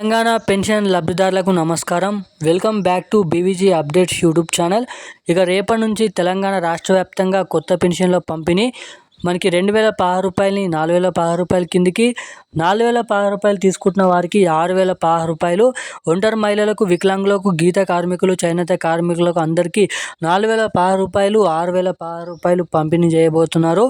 Telangana pension లబ్ధిదారులకు నమస్కారం. Welcome back to BVG updates YouTube channel. ఇక రేపటి నుంచి తెలంగాణ రాష్ట్ర వ్యాప్తంగా కొత్త పెన్షన్ల పంపిణీ మనకి రెండు వేల పదహారు రూపాయలని నాలుగు వేల పదహారు రూపాయల కిందికి నాలుగు వేల పదహారు రూపాయలు తీసుకుంటున్న వారికి ఆరు వేల పదహారు రూపాయలు. ఒంటరి మహిళలకు వికలాంగులకు గీత కార్మికులు చేనేత కార్మికులకు అందరికీ నాలుగు వేల పదహారు రూపాయలు ఆరు వేల పదహారు రూపాయలు పంపిణీ చేయబోతున్నారు.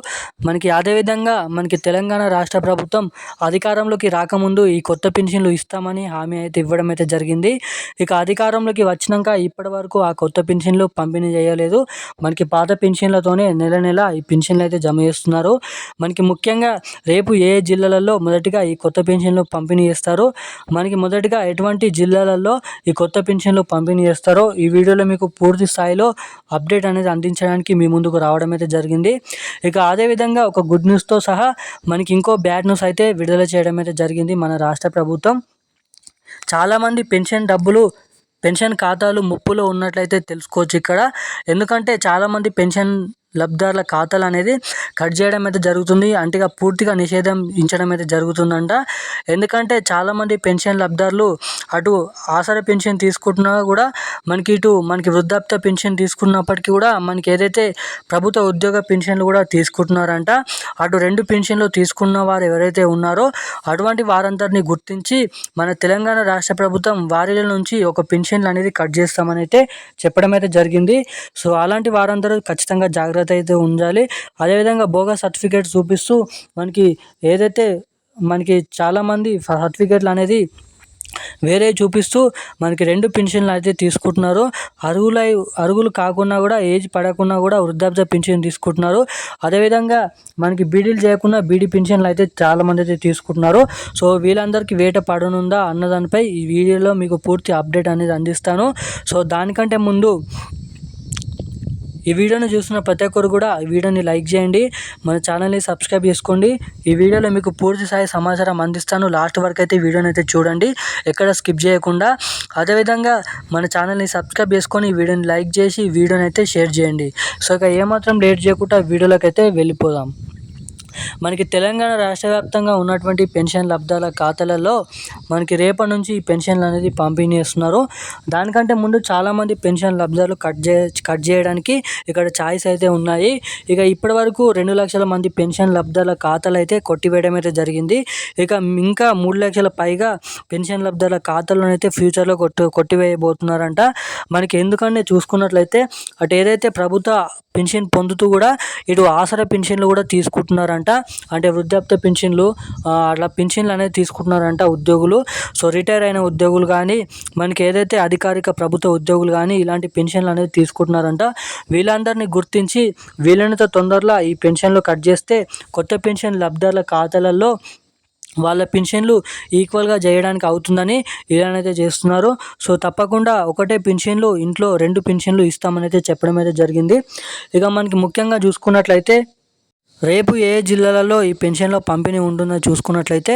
మనకి అదేవిధంగా మనకి తెలంగాణ రాష్ట్ర ప్రభుత్వం అధికారంలోకి రాకముందు ఈ కొత్త పెన్షన్లు ఇస్తామని హామీ అయితే ఇవ్వడం అయితే జరిగింది. ఇక అధికారంలోకి వచ్చినాక ఇప్పటి వరకు ఆ కొత్త పెన్షన్లు పంపిణీ చేయలేదు. మనకి పాత పెన్షన్లతోనే నెల నెల ఈ పెన్షన్లు అయితే జమ చేస్తున్నారు. మనకి ముఖ్యంగా రేపు ఏ జిల్లాలలో మొదటిగా ఈ కొత్త పెన్షన్లు పంపిణీ చేస్తారో మనకి మొదటిగా ఎటువంటి జిల్లాలలో ఈ కొత్త పెన్షన్లు పంపిణీ చేస్తారో ఈ వీడియోలో మీకు పూర్తి స్థాయిలో అప్డేట్ అనేది అందించడానికి మీ ముందుకు రావడం అయితే జరిగింది. ఇక అదేవిధంగా ఒక గుడ్ న్యూస్తో సహా మనకి ఇంకో బ్యాడ్ న్యూస్ అయితే విడుదల చేయడం అయితే జరిగింది మన రాష్ట్ర ప్రభుత్వం. చాలామంది పెన్షన్ డబ్బులు పెన్షన్ ఖాతాలు ముప్పులో ఉన్నట్లయితే తెలుసుకోవచ్చు ఇక్కడ. ఎందుకంటే చాలామంది పెన్షన్ లబ్ధిదారుల ఖాతాలు అనేది కట్ చేయడం అయితే జరుగుతుంది. అంటే పూర్తిగా నిషేధం ఇంచడం అయితే జరుగుతుందంట. ఎందుకంటే చాలామంది పెన్షన్ లబ్ధిదారులు అటు ఆసరా పెన్షన్ తీసుకుంటున్నా కూడా మనకి ఇటు మనకి వృద్ధాప్య పెన్షన్ తీసుకున్నప్పటికీ కూడా మనకి ఏదైతే ప్రభుత్వ ఉద్యోగ పెన్షన్లు కూడా తీసుకుంటున్నారంట అటు రెండు పెన్షన్లు తీసుకున్న వారు ఎవరైతే ఉన్నారో అటువంటి వారందరినీ గుర్తించి మన తెలంగాణ రాష్ట్ర ప్రభుత్వం వారిల నుంచి ఒక పెన్షన్లు అనేది కట్ చేస్తామని అయితే చెప్పడం అయితే జరిగింది. సో అలాంటి వారందరూ ఖచ్చితంగా జాగ్రత్త జాగ్రత్త అయితే ఉండాలి. అదేవిధంగా బోగస్ సర్టిఫికేట్ చూపిస్తూ మనకి ఏదైతే మనకి చాలామంది సర్టిఫికేట్లు అనేది వేరే చూపిస్తూ మనకి రెండు పెన్షన్లు అయితే తీసుకుంటున్నారు. అరుగులై అరుగులు కాకుండా కూడా ఏజ్ పడకుండా కూడా వృద్ధాప్య పెన్షన్ తీసుకుంటున్నారు. అదేవిధంగా మనకి బీడీలు చేయకుండా బీడీ పెన్షన్లు అయితే చాలామంది అయితే తీసుకుంటున్నారు. సో వీళ్ళందరికీ వేట పడనుందా అన్నదానిపై ఈ వీడియోలో మీకు పూర్తి అప్డేట్ అనేది అందిస్తాను. సో దానికంటే ముందు ఈ వీడియోని చూస్తున్న ప్రతి ఒక్కరు కూడా ఈ వీడియోని లైక్ చేయండి. మన ఛానల్ని సబ్స్క్రైబ్ చేసుకోండి. ఈ వీడియోలో మీకు పూర్తి స్థాయి సమాచారం అందిస్తాను. లాస్ట్ వరకు అయితే వీడియోని అయితే చూడండి. ఎక్కడ స్కిప్ చేయకుండా. అదేవిధంగా మన ఛానల్ని సబ్స్క్రైబ్ చేసుకొని ఈ వీడియోని లైక్ చేసి వీడియోని అయితే షేర్ చేయండి. సో ఇక ఏమాత్రం లేట్ చేయకుండా వీడియోలోకి అయితే వెళ్ళిపోదాం. మనకి తెలంగాణ రాష్ట్ర వ్యాప్తంగా ఉన్నటువంటి పెన్షన్ లబ్ధాల ఖాతాలలో మనకి రేపటి నుంచి ఈ పెన్షన్లు అనేది పంపిణీ చేస్తున్నారు. దానికంటే ముందు చాలామంది పెన్షన్ లబ్ధాలు కట్ చే కట్ చేయడానికి ఇక్కడ ఛాయిస్ అయితే ఉన్నాయి. ఇక ఇప్పటి వరకు రెండు లక్షల మంది పెన్షన్ లబ్ధాల ఖాతాలు అయితే కొట్టివేయడం అయితే జరిగింది. ఇక ఇంకా మూడు లక్షల పైగా పెన్షన్ లబ్ధాల ఖాతాలోనైతే ఫ్యూచర్లో కొట్టు కొట్టివేయబోతున్నారంట. మనకి ఎందుకంటే చూసుకున్నట్లయితే అటు ఏదైతే ప్రభుత్వ పెన్షన్ పొందుతూ కూడా ఇటు ఆసరా పెన్షన్లు కూడా తీసుకుంటున్నారంట. అంటే వృద్ధాప్య పెన్షన్లు అట్లా పెన్షన్లు అనేది తీసుకుంటున్నారంట ఉద్యోగులు. సో రిటైర్ అయిన ఉద్యోగులు కానీ మనకి ఏదైతే అధికారిక ప్రభుత్వ ఉద్యోగులు కానీ ఇలాంటి పెన్షన్లు అనేది తీసుకుంటున్నారంట. వీళ్ళందరినీ గుర్తించి వీలైనంత తొందరలో ఈ పెన్షన్లు కట్ చేస్తే కొత్త పెన్షన్ లబ్ధాల ఖాతాలలో వాళ్ళ పెన్షన్లు ఈక్వల్గా చేయడానికి అవుతుందని ఇలానైతే చేస్తున్నారు. సో తప్పకుండా ఒకటే పెన్షన్లు ఇంట్లో రెండు పెన్షన్లు ఇస్తామని అయితే చెప్పడం అయితే జరిగింది. ఇక మనకి ముఖ్యంగా చూసుకున్నట్లయితే రేపు ఏ జిల్లాలలో ఈ పెన్షన్ల పంపిణీ ఉంటుందో చూసుకున్నట్లయితే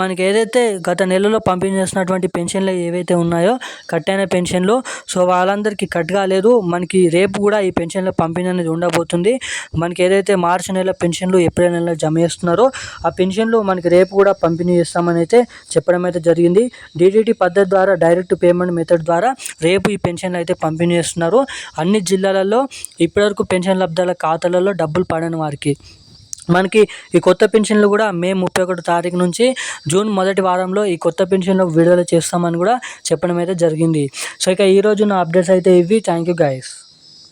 మనకి ఏదైతే గత నెలలో పంపిణీ చేసినటువంటి పెన్షన్లు ఏవైతే ఉన్నాయో కట్ అయిన పెన్షన్లు సో వాళ్ళందరికీ కట్ కాలేదు. మనకి రేపు కూడా ఈ పెన్షన్ల పంపిణీ అనేది ఉండబోతుంది. మనకి ఏదైతే మార్చి నెల పెన్షన్లు ఏప్రిల్ నెలలో జమ చేస్తున్నారో ఆ పెన్షన్లు మనకి రేపు కూడా పంపిణీ చేస్తామని అయితే చెప్పడం అయితే జరిగింది. డీడీటీ పద్ధతి ద్వారా డైరెక్ట్ పేమెంట్ మెథడ్ ద్వారా రేపు ఈ పెన్షన్లు అయితే పంపిణీ చేస్తున్నారు. అన్ని జిల్లాలలో ఇప్పటివరకు పెన్షన్ లబ్ధాల ఖాతాలలో డబ్బులు పడని వారికి. మనకి ఈ కొత్త పెన్షన్లు కూడా మే ముప్పై ఒకటి తారీఖు నుంచి జూన్ మొదటి వారంలో ఈ కొత్త పెన్షన్లు విడుదల చేస్తామని కూడా చెప్పడం అయితే జరిగింది. సో ఇక ఈరోజు నా అప్డేట్స్ అయితే ఇవి. Thank you guys